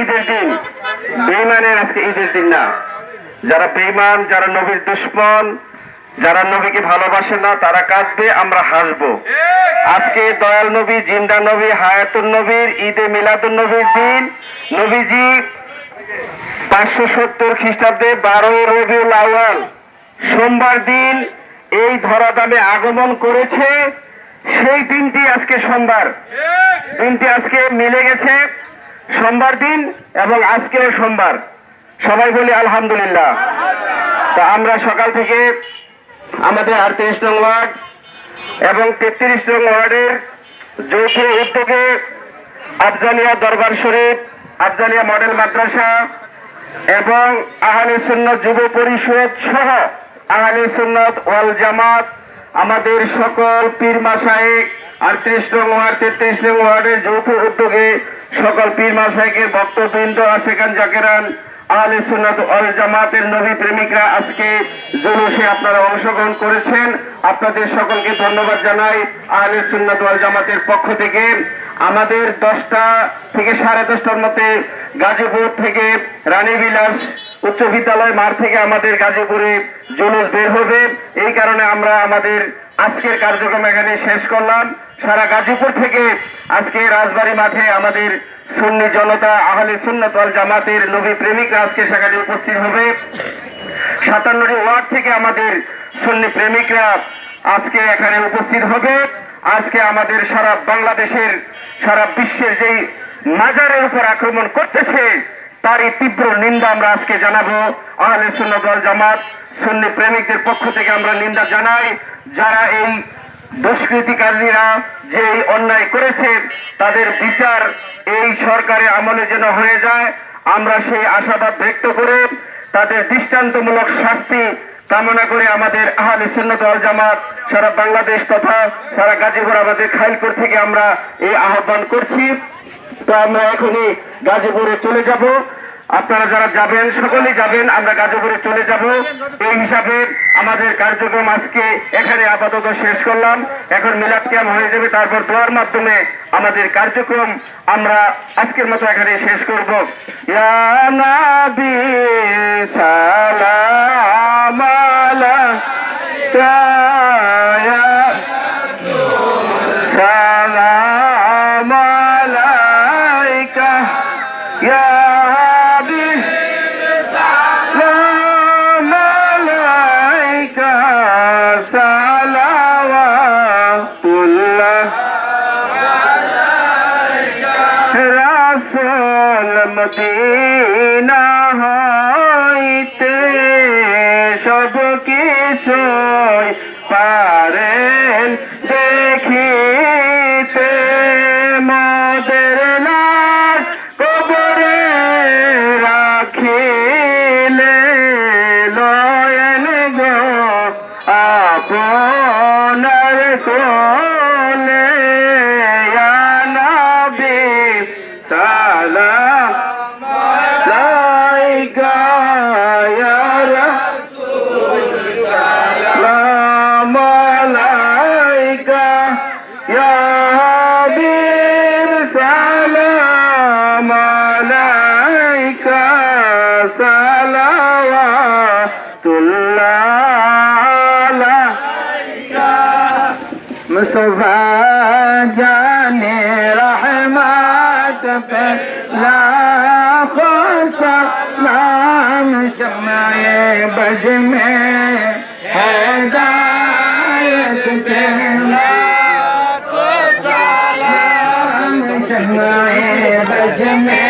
ঈদের দিন। যারা নবীকে ভালোবাসে না, তারা কাঁদবে, আমরা হাসবো। আজকে দয়াল নবী, জিন্দা নবী হায়াতুল নবীর ঈদে মিলাদুল নবীর দিন। নবীজি পাঁচশো সত্তর খ্রিস্টাব্দে বারোই রবিউল সোমবার দিন এই ধরাধামে আগমন করেছে। সেই দিনটি আজকে সোমবার। দিনটি আজকে মিলে গেছে। সোমবার দিন এবং আজকেও সোমবার। সবাই বলি আলহামদুলিল্লাহ। তা আমরা সকাল থেকে আমাদের আটত্রিশ নং ওয়ার্ড এবং তেত্রিশ নং ওয়ার্ডের যৌথ উদ্যোগে আফজালিয়া দরবার শরীফ, আফজালিয়া মডেল মাদ্রাসা এবং আহলে সুন্নত যুব পরিষদ সহ আহলে সুন্নত ওয়াল জামাত, আমাদের সকল পীর মাসায়েক আটত্রিশ নং ওয়ার্ড, তেত্রিশ নং ওয়ার্ডের যৌথ উদ্যোগে সকল পীর মাসায়েকের বক্তবৃন্দ আশেখান জাকেরান, আহলে সুন্নাত ওয়াল জামাতের নবী প্রেমিকরা আজকে জুলুসে আপনারা অংশগ্রহণ করেছেন। আপনাদের সকলকে ধন্যবাদ জানাই আহলে সুন্নাত ওয়াল জামাতের পক্ষ থেকে। আমাদের দশটা থেকে সাড়ে দশটার মধ্যে গাজীপুর থেকে রানীবিলাস উচ্চ বিদ্যালয় মাঠ থেকে আমাদের গাজীপুরে জুলুস বের হবে। এই কারণে আমরা আমাদের আজকের কার্যক্রম এখানে শেষ করলাম। সারা গাজীপুর থেকে আজকে রাজবাড়ী মাঠে আমাদের সুন্নি জনতা, আহলে সুন্নত জামাতের নবী প্রেমিকরা আজকে সেখানে উপস্থিত হবে। সাতান্নটি ওয়ার্ড থেকে আমাদের সুন্নি প্রেমিকরা আজকে এখানে উপস্থিত হবে। আজকে আমাদের সারা বাংলাদেশের, সারা বিশ্বের যেই মাজারের উপর আক্রমণ করতেছে তারই তীব্র নিন্দা আমরা আজকে জানাব। আহলে সুন্নত ওয়াল জামাত, সুন্নি প্রেমিকদের পক্ষ থেকে আমরা নিন্দা জানাই। যারা এই দুষ্কৃতিকারীরা যে অন্যায় করেছে, তাদের বিচার এই সরকারের আমলে যেন হয়ে যায়, আমরা সেই আশাবাদ ব্যক্ত করে তাদের দৃষ্টান্তমূলক শাস্তি কামনা করে আমাদের আহলে সুন্নত ওয়াল জামাত সারা বাংলাদেশ তথা সারা গাজীপুর আমাদের খাইলপুর থেকে আমরা এই আহ্বান করছি। তো আমরা এখনই গাজীপুরে চলে যাব। আপনারা যারা যাবেন, সকলেই যাবেন, আমরা গাজীপুরে চলে যাব। এই হিসাবে আমাদের কার্যক্রম আজকে এখানে আপাতত শেষ করলাম। এখন মিলাদ ক্যাম্প হয়ে যাবে, তারপর দোয়ার মাধ্যমে আমাদের কার্যক্রম আমরা আজকের মতো এখানে শেষ করব। ইয়া সালাম। মদিনা হইতে সব কিছুই পারেন দেখিতে। মদের লাশ কবরে রাখিলে লয়ন গো আপনার কোলে। ইয়া মুসফা জানে রহমত পে লাখো সালাম শমায়ে বজ মে হেদায়ত পে লাখো সালাম শমায়ে বজ মে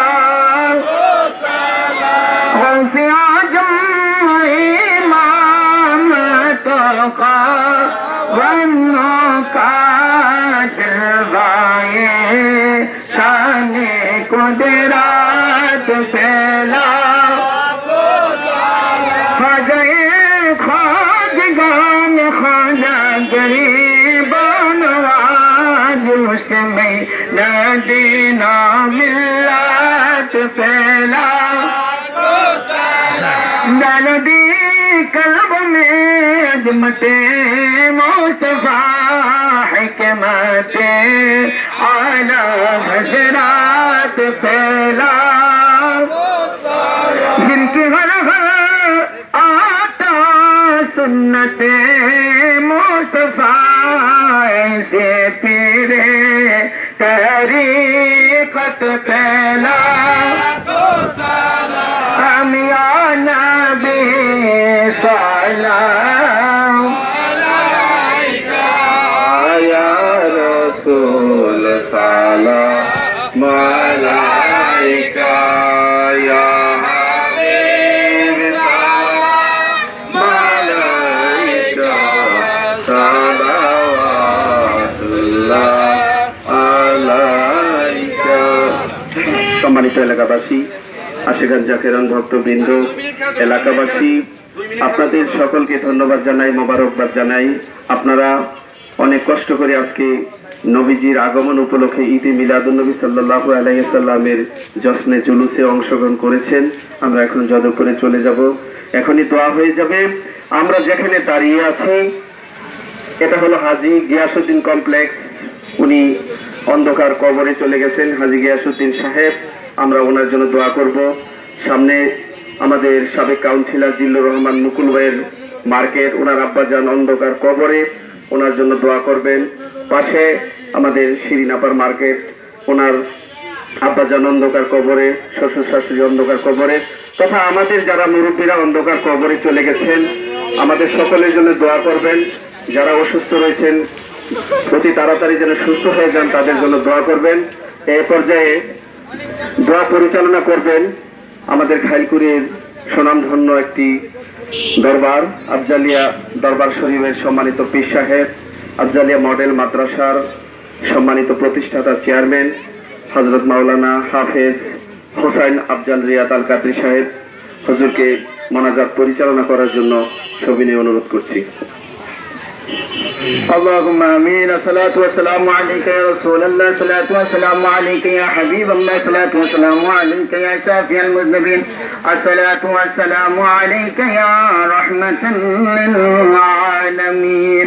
कोद रात पज गान जरी बना नदी न मिलात पदी कल में अज सफ़ा म आला हजरात फैला जिनकी हर हर आता सुन्नते मुस्तफा ऐसे पीरे तरीकत फैला हम या नबी सलाम على ملائك يا حبيب سلام عليك صلوات الله عليك সম্মানিত এলাকাবাসী আশেখান জাকেরান ভক্তবৃন্দ এলাকাবাসী, আপনাদের সকলকে ধন্যবাদ জানাই, মোবারকবাদ জানাই। আপনারা অনেক কষ্ট করে আজকে নবীজির আগমন উপলক্ষে ঈদে মিলাদুল নবী সাল্লাহ আলাইসাল্লামের জশ্নে জুলুসে অংশগ্রহণ করেছেন। আমরা এখন যদবপুরে চলে যাব। এখনই দোয়া হয়ে যাবে। আমরা যেখানে দাঁড়িয়ে আছি, এটা হলো হাজি গিয়াসুদ্দিন কমপ্লেক্স। উনি অন্ধকার কবরে চলে গেছেন, হাজি গিয়াসুদ্দিন সাহেব। আমরা ওনার জন্য দোয়া করব। সামনে আমাদের সাবেক কাউন্সিলর জিল্লুর রহমান মুকুল ভাইয়ের মার্কেট। ওনার আব্বাজান অন্ধকার কবরে। ওনার জন্য দোয়া করবেন। পাশে আমাদের শিরিনাপার মার্কেট, ওনার আব্বাজান অন্ধকার কবরে, শ্বশুর শাশুড়ি অন্ধকার কবরে, তথা আমাদের যারা মুরব্বীরা অন্ধকার কবরে চলে গেছেন, আমাদের সকলের জন্য দোয়া করবেন। যারা অসুস্থ রয়েছেন, অতি তাড়াতাড়ি যেন সুস্থ হয়ে যান, তাদের জন্য দোয়া করবেন। এ পর্যায়ে দোয়া পরিচালনা করবেন আমাদের খাইলকুড়ির সুনামধন্য একটি দরবার, আফজালিয়া দরবার শরীফের সম্মানিত পীর সাহেব। আফজালিয়া মডেল মাদ্রাসার সম্মানিত প্রতিষ্ঠাতা চেয়ারম্যান হজরত মাওলানা হাফেজ হোসাইন আফজাল রিয়াদ আল কাদরি সাহেব হুজুরকে মোনাজাত পরিচালনা করার জন্য সবিনয় অনুরোধ করছি اللهم امين الصلاة والسلام عليك يا رسول الله الصلاة والسلام عليك يا حبيب الله الصلاة والسلام عليك يا شافي المذنبين الصلاة والسلام عليك يا رحمة للعالمين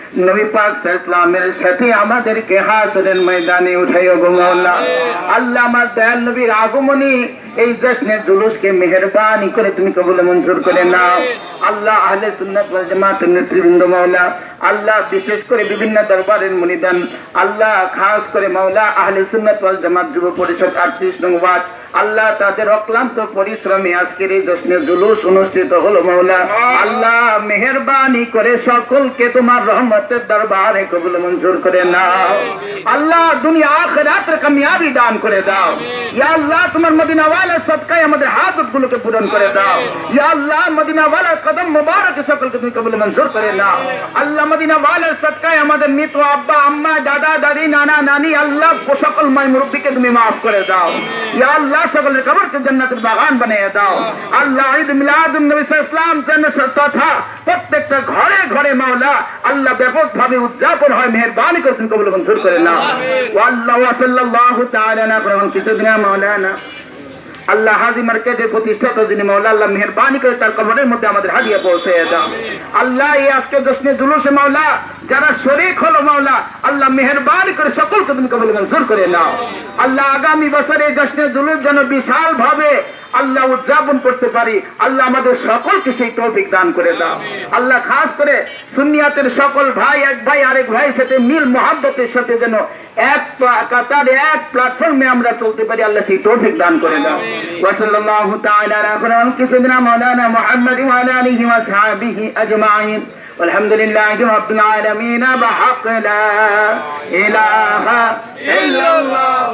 নবী পাক ইসলামের সাথে আমাদেরকে হাসরের ময়দানে উঠাইও গো মাওলা আল্লাহ আমার দয়াল নবীর আগমনী এই জশ্নে জুলুসকে মেহেরবানি করে তুমি কবুল মঞ্জুর করে নাও। আল্লাহ আহলে সুন্নাত ওয়াল জামাতের নেতৃবৃন্দ মাওলা আল্লাহ বিশেষ করে বিভিন্ন দরবারের মুনিদান আল্লাহ খাস করে মাওলা আহলে সুন্নাত ওয়াল জামাত যুব পরিষদ আটত্রিশ নং ওয়ার্ড আল্লাহ তাদের অক্লান্ত পরিশ্রমে আজকের এই জশ্নে জুলুস অনুষ্ঠিত হলো মাওলা। আল্লাহ মেহেরবানি করে সকলকে তোমার রহমতের দরবারে কবুল মঞ্জুর করে নাও। আল্লাহ দুনিয়া আখিরাতের কামিয়াবি দান করে দাও। ইয়া আল্লাহ তোমার মদিনা ওয়ালার সদকায় আমাদের হাতগুলোকে পূরণ করে দাও। ইয়া আল্লাহ মদিনা ওয়ালার কদম মুবারক সকলকে তুমি কবুল মঞ্জুর করে নাও। আল্লাহ মদিনা সদকায় আমাদের মৃত আব্বা, আম্মা, দাদা, দাদি, নানা, নানি, আল্লাহ, সকল মাই মুরব্বীকে তুমি মাফ করে দাও। ইয়া আল্লাহ, সকলের কবরকে জান্নাতের বাগান বানিয়ে দাও। আল্লাহ, ঈদ মিলাদুন নবী ইসলাম তথা প্রত্যেকটা ঘরে ঘরে মাওলা, আল্লাহ ব্যাপক উদযাপন হয়, মেহরবানি করে তুমি কবুল মঞ্জুর করে নাও। আল্লাহ সাল্লাল্লাহু তাআলা আলা প্রভু কিছুদিন মাওলানা। আল্লাহ হাজি মার্কেটের প্রতিষ্ঠাতা যিনি মাওলা আল্লাহ মেহরবানি করে তার কবরের মধ্যে আমাদের হারিয়ে পৌঁছে দাও। আল্লাহ এই আজকে জশ্নে জুলুসে মাওলা, যারা শরীর হলো মাওলা, আল্লাহ মেহরবানি করে সকলকে তুমি কবল মঞ্জুর করে নাও। আল্লাহ আগামী বছরে জশ্নে জুলুস যেন বিশাল ভাবে আল্লাহ উদযাপন করতে পারি আল্লাহ আমাদের সকলকে সেই তৌফিক দান করে দাও আল্লাহ খাস করে সুনিয়াতের সকল ভাই এক ভাই আরেক ভাইয়ের সাথে মিল মোহাব্বতের সাথে যেন এক পা- কাতারে এক প্ল্যাটফর্মে আমরা চলতে পারি আল্লাহ সেই তৌফিক দান করে দাও ওয়াসাল্লাল্লাহু তাআলা আলা খালিকি সাইয়্যিদিনা মাওলানা মুহাম্মদ ওয়া আলা আলিহি ওয়া আসহাবিহি আজমাইন والحمد لله رب العالمين بحق لا إله إلا الله